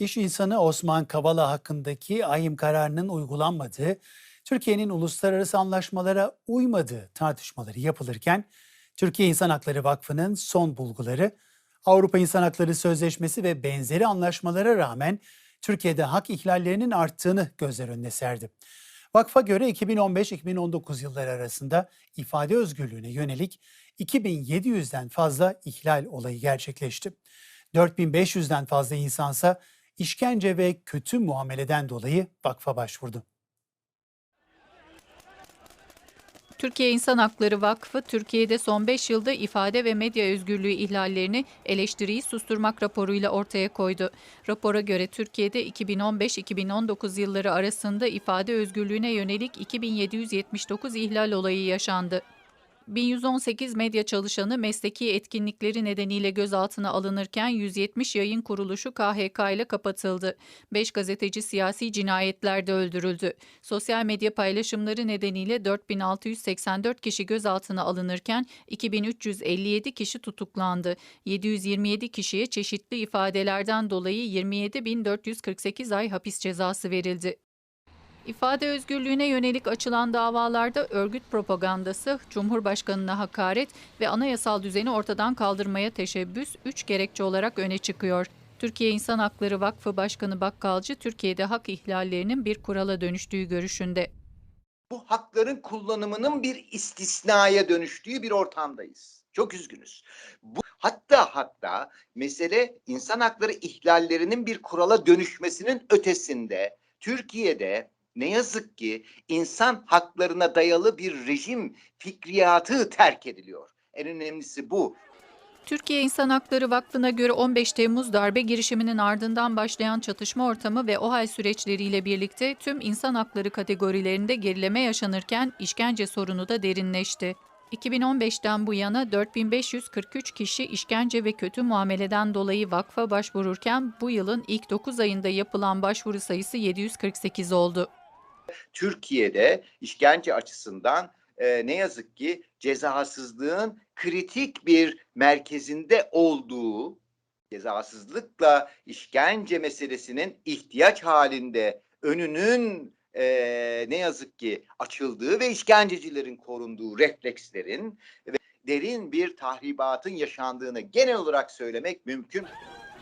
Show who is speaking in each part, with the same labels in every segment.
Speaker 1: İş insanı Osman Kavala hakkındaki ahim kararının uygulanmadığı, Türkiye'nin uluslararası anlaşmalara uymadığı tartışmaları yapılırken, Türkiye İnsan Hakları Vakfı'nın son bulguları, Avrupa İnsan Hakları Sözleşmesi ve benzeri anlaşmalara rağmen Türkiye'de hak ihlallerinin arttığını gözler önüne serdi. Vakfa göre 2015-2019 yılları arasında ifade özgürlüğüne yönelik 2700'den fazla ihlal olayı gerçekleşti. 4500'den fazla insansa işkence ve kötü muameleden dolayı vakfa başvurdu.
Speaker 2: Türkiye İnsan Hakları Vakfı, Türkiye'de son 5 yılda ifade ve medya özgürlüğü ihlallerini eleştiriyi susturmak raporuyla ortaya koydu. Rapora göre Türkiye'de 2015-2019 yılları arasında ifade özgürlüğüne yönelik 2779 ihlal olayı yaşandı. 1118 medya çalışanı mesleki etkinlikleri nedeniyle gözaltına alınırken 170 yayın kuruluşu KHK ile kapatıldı. 5 gazeteci siyasi cinayetlerde öldürüldü. Sosyal medya paylaşımları nedeniyle 4684 kişi gözaltına alınırken 2357 kişi tutuklandı. 727 kişiye çeşitli ifadelerden dolayı 27448 ay hapis cezası verildi. İfade özgürlüğüne yönelik açılan davalarda örgüt propagandası, Cumhurbaşkanına hakaret ve anayasal düzeni ortadan kaldırmaya teşebbüs üç gerekçe olarak öne çıkıyor. Türkiye İnsan Hakları Vakfı Başkanı Bakkalcı, Türkiye'de hak ihlallerinin bir kurala dönüştüğü görüşünde.
Speaker 3: bu hakların kullanımının bir istisnaya dönüştüğü bir ortamdayız. Çok üzgünüz. Bu, hatta hatta mesele insan hakları ihlallerinin bir kurala dönüşmesinin ötesinde Türkiye'de ne yazık ki insan haklarına dayalı bir rejim fikriyatı terk ediliyor. En önemlisi bu.
Speaker 2: Türkiye İnsan Hakları Vakfı'na göre 15 Temmuz darbe girişiminin ardından başlayan çatışma ortamı ve OHAL süreçleriyle birlikte tüm insan hakları kategorilerinde gerileme yaşanırken işkence sorunu da derinleşti. 2015'ten bu yana 4543 kişi işkence ve kötü muameleden dolayı vakfa başvururken bu yılın ilk 9 ayında yapılan başvuru sayısı 748 oldu.
Speaker 3: Türkiye'de işkence açısından e, ne yazık ki cezasızlığın kritik bir merkezinde olduğu, cezasızlıkla işkence meselesinin ihtiyaç halinde önünün e, ne yazık ki açıldığı ve işkencecilerin korunduğu reflekslerin ve derin bir tahribatın yaşandığını genel olarak söylemek mümkün.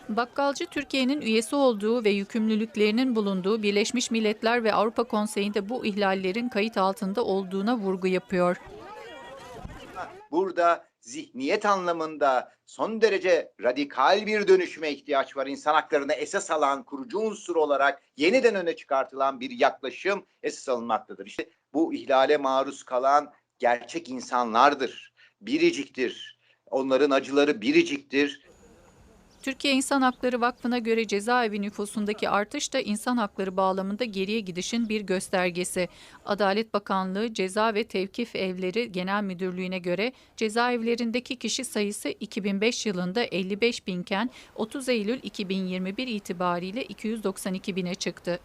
Speaker 2: Bakkalcı Türkiye'nin üyesi olduğu ve yükümlülüklerinin bulunduğu Birleşmiş Milletler ve Avrupa Konseyi'nde bu ihlallerin kayıt altında olduğuna vurgu yapıyor.
Speaker 3: Burada zihniyet anlamında son derece radikal bir dönüşüme ihtiyaç var. İnsan haklarını esas alan kurucu unsur olarak yeniden öne çıkartılan bir yaklaşım esas alınmaktadır. İşte bu ihlale maruz kalan gerçek insanlardır. Biriciktir. Onların acıları biriciktir.
Speaker 2: Türkiye İnsan Hakları Vakfı'na göre cezaevi nüfusundaki artış da insan hakları bağlamında geriye gidişin bir göstergesi. Adalet Bakanlığı Ceza ve Tevkif Evleri Genel Müdürlüğü'ne göre cezaevlerindeki kişi sayısı 2005 yılında 55 binken 30 Eylül 2021 itibariyle 292 bine çıktı.